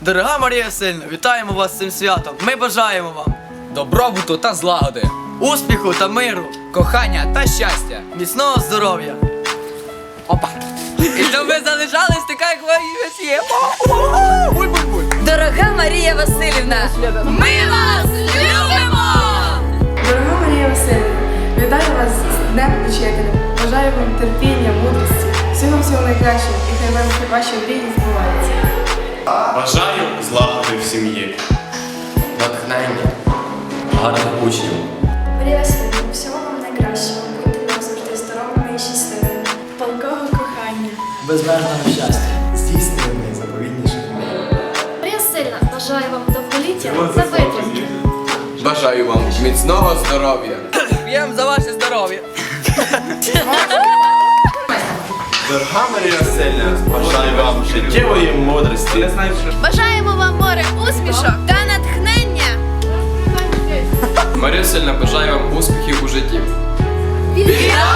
Дорога Марія Васильівна, вітаємо вас з цим святом. Ми бажаємо вам добробуту та злагоди, успіху та миру, кохання та щастя. міцного здоров'я. Опа! І щоб ви залишались така, як ви є. Дорога Марія Васильівна, ми вас любимо! Дорога Марія Васильівна, вітаю вас з Днем Учителя. Бажаю вам терпіння, мудрості, всього всього найкращого і хай вам ваші мрії збуваються. Бажаю злагоди в сім'ї. натхнення, гарних учнів. Марія Васильівна, всього вам найкращого. Будьте завжди здоровими і щасливими. Палкого кохання. Безмежного щастя. Здійснюємо найзаповітніших мрій. Марія Васильівна, бажаю вам довголіття та витримки. Бажаю вам міцного здоров'я. П'ємо за ваше здоров'я. Дорога Марія Васильівна, бажаю вам життєвої мудрості. Бажаємо вам море усмішок та натхнення! Марія Васильівна, бажаю вам успіхів у житті. Вітаємо